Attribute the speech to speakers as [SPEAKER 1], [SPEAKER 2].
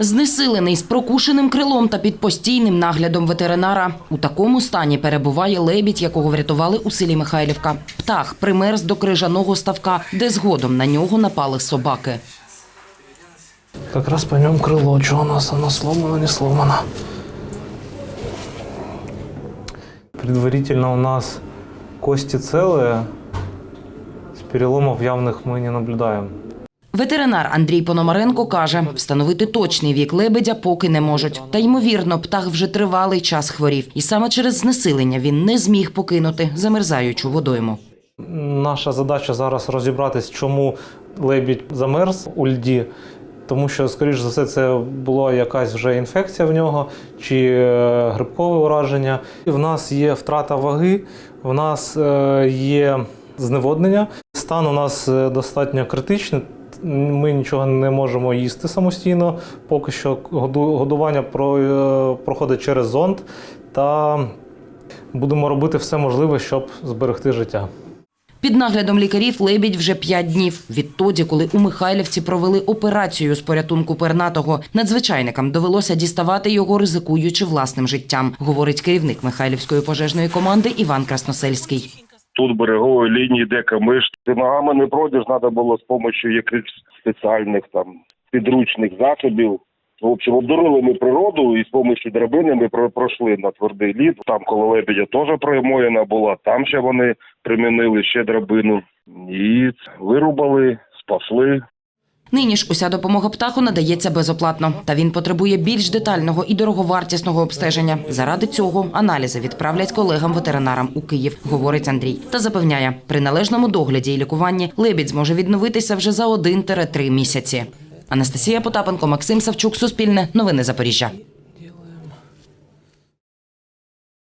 [SPEAKER 1] Знесилений з прокушеним крилом та під постійним наглядом ветеринара. У такому стані перебуває лебідь, якого врятували у селі Михайлівка. Птах примерз до крижаного ставка, де згодом на нього напали собаки.
[SPEAKER 2] Как раз поймем крыло, что у нас оно сломано, не сломано. Предварительно у нас кости целые, с переломов явных мы не наблюдаем.
[SPEAKER 1] Ветеринар Андрій Пономаренко каже, встановити точний вік лебедя поки не можуть. Та ймовірно, птах вже тривалий час хворів, і саме через знесилення він не зміг покинути замерзаючу водойму.
[SPEAKER 2] Наша задача зараз розібратись, чому лебідь замерз у льді. Тому що, скоріш за все, це була якась вже інфекція в нього чи е, грибкове ураження. І в нас є втрата ваги, в нас е, є зневоднення. Стан у нас е, достатньо критичний. Ми нічого не можемо їсти самостійно. Поки що году- годування е, проходить через зонд, та будемо робити все можливе, щоб зберегти життя.
[SPEAKER 1] Під наглядом лікарів лебідь вже п'ять днів. Відтоді, коли у Михайлівці провели операцію з порятунку пернатого, надзвичайникам довелося діставати його, ризикуючи власним життям, говорить керівник Михайлівської пожежної команди Іван Красносельський.
[SPEAKER 3] Тут берегової лінії, де камиш. Ногами не пройдеш, треба було з допомогою якихось спеціальних там підручних засобів. В общем, обдурили ми природу і з допомогою драбини ми про- пройшли на твердий лід. Там коло лебедя теж промоїна була, там ще вони примінили ще драбину. І вирубали, спасли.
[SPEAKER 1] Нині ж уся допомога птаху надається безоплатно, та він потребує більш детального і дороговартісного обстеження. Заради цього аналізи відправлять колегам-ветеринарам у Київ, говорить Андрій. Та запевняє, при належному догляді і лікуванні лебідь зможе відновитися вже за 1-3 місяці. Анастасія Потапенко, Максим Савчук, Суспільне, Новини Запоріжжя.